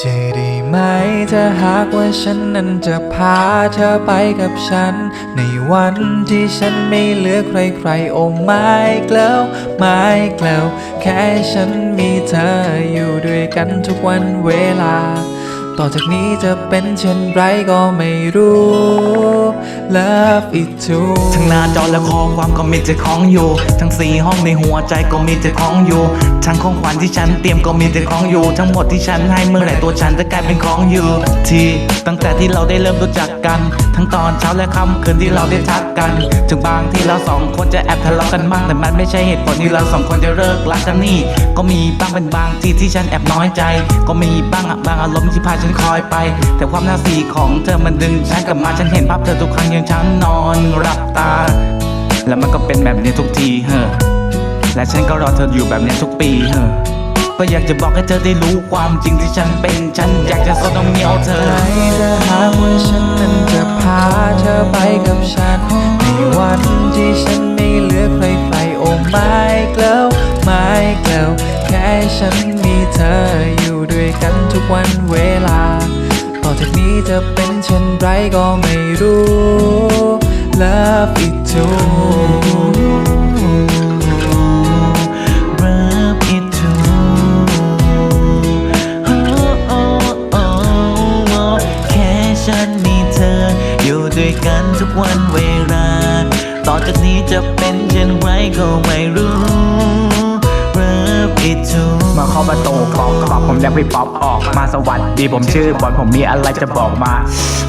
จะได้ไหมถ้าหากว่าฉันนั้นจะพาเธอไปกับฉัน ในวันที่ฉันไม่เหลือใครๆ โอ้ไม่กล้าไม่กล้าแค่ฉันมีเธออยู่ด้วยกันทุกวันเวลา ต่อจากนี้จะเป็นเช่นไรก็ไม่รู้ Love it too ทั้งหน้าจอและข้อความก็มีแต่ของอยู่ ทั้งสี่ห้องในหัวใจก็มีแต่ของอยู่ ทั้งของขวัญที่ฉันเตรียมก็มีแต่ของอยู่ ทั้งหมดที่ฉันให้เมื่อไหร่ตัวฉันจะกลายเป็นของอยู่ ที่ตั้งแต่ที่เราได้เริ่มรู้จักกัน ทั้งตอนเช้าและค่ำคืนที่เราได้ทักกัน ถึงบางที่เราสองคนจะแอบทะเลาะกันบ้างแต่มันไม่ใช่เหตุผลที่เราสองคนจะเลิกรักกันนี่ ก็มีบ้างเป็นบางที่ที่ฉันแอบน้อยใจ ก็มีบ้างอะบางอารมณ์ที่พาฉันคอยไป แต่ความน่าสีของเธอมันดึงฉันกลับมาฉันเห็นภาพเธอทุกครั้งยังฉันนอนหลับตา แล้วมันก็เป็นแบบนี้ทุกทีเฮ้อและฉันก็รอเธออยู่แบบนี้ทุกปีเฮ้อก็อยากจะบอกให้เธอได้รู้ความจริงที่ฉันเป็น ฉันอยากจะสนต้องเหนียวเธอใครจะหาว่าฉันนั้นจะพาเธอไปกับฉัน ในวันที่ฉันไม่เหลือใครใครโอ้ไม่กล้าไม่กล้าแค่ฉันมีเธอ จะเป็นเช่นไรก็ไม่รู้ Love it too Rub it too แค่ฉันมีเธอ อยู่ด้วยกันทุกวันเวลา ต่อจากนี้จะเป็นเช่นไรก็ไม่รู้ Rub it too มาเข้าประตูปอกปอกผมแดกพี่ป๊อปออกมาสวัสดีผมชื่อบอลผมมีอะไรจะบอกมา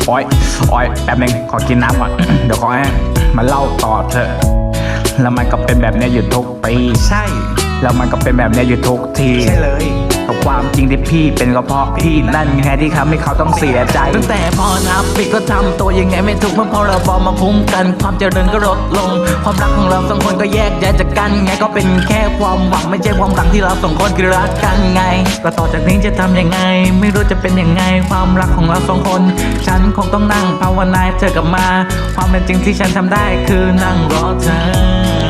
โอ้ยโอ้ยแป๊บนึงขอกินน้ำก่อนเดี๋ยวขอให้มาเล่าต่อเถอะแล้วมันก็เป็นแบบนี้อยู่ทุกปีใช่ แล้วมันก็เป็นแบบนี้อยู่ทุกทีใช่เลย กับความจริงที่พี่เป็นก็เพราะพี่นั่นไงที่ทำให้เขาต้องเสียใจ ตั้งแต่พอนับปีก็ทำตัวยังไงไม่ถูกเมื่อพอเราบอมาคุ้มกัน ความเจริญก็ลดลง ความรักของเราสองคนก็แยกย้ายจากกันไงก็เป็นแค่ความหวังไม่ใช่ความรักที่เราสองคนคือรักกันไงก็ต่อจากนี้จะทำยังไง ไม่รู้จะเป็นยังไงความรักของเราสองคน ฉันคงต้องนั่งภาวนาเธอกลับมา ความเป็นจริงที่ฉันทำได้คือนั่งรอเธอ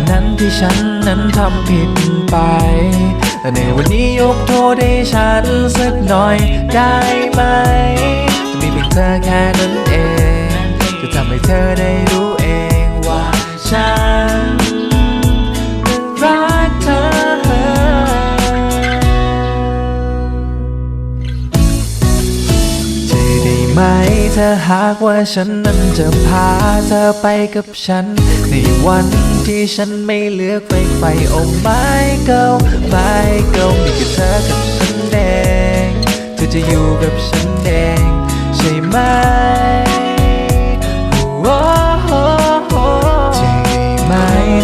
วันนั้นที่ฉันนั้นทำผิดไปแต่ในวันนี้ยกโทษให้ฉันสักหน่อยได้ไหม จะมีเพียงเธอแค่นั้นเอง จะทำให้เธอได้รู้เองว่าฉันนั้นรักเธอ จะได้ไหม ถ้าหากว่าฉันนั้นจะพาเธอไปกับฉัน ในวันที่ฉันไม่เหลือใครใครโอ้ไม่เกิลไม่เกิลมีแค่เธอกับฉันเองเธอจะอยู่กับฉันเองใช่ไหมโอ้โหจะได้ไหม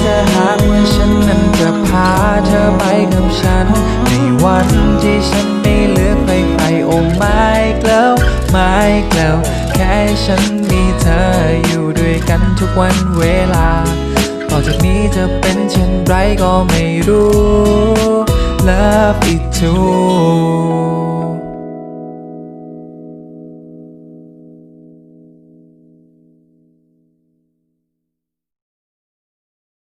ถ้าหากว่าฉันนั้นจะพาเธอไปกับฉัน ในวันที่ฉัน กแล้ว แค่ฉันมีเธออยู่ด้วยกันทุกวันเวลา ต่อจากนี้จะเป็นเช่นไรก็ไม่รู้ Love it too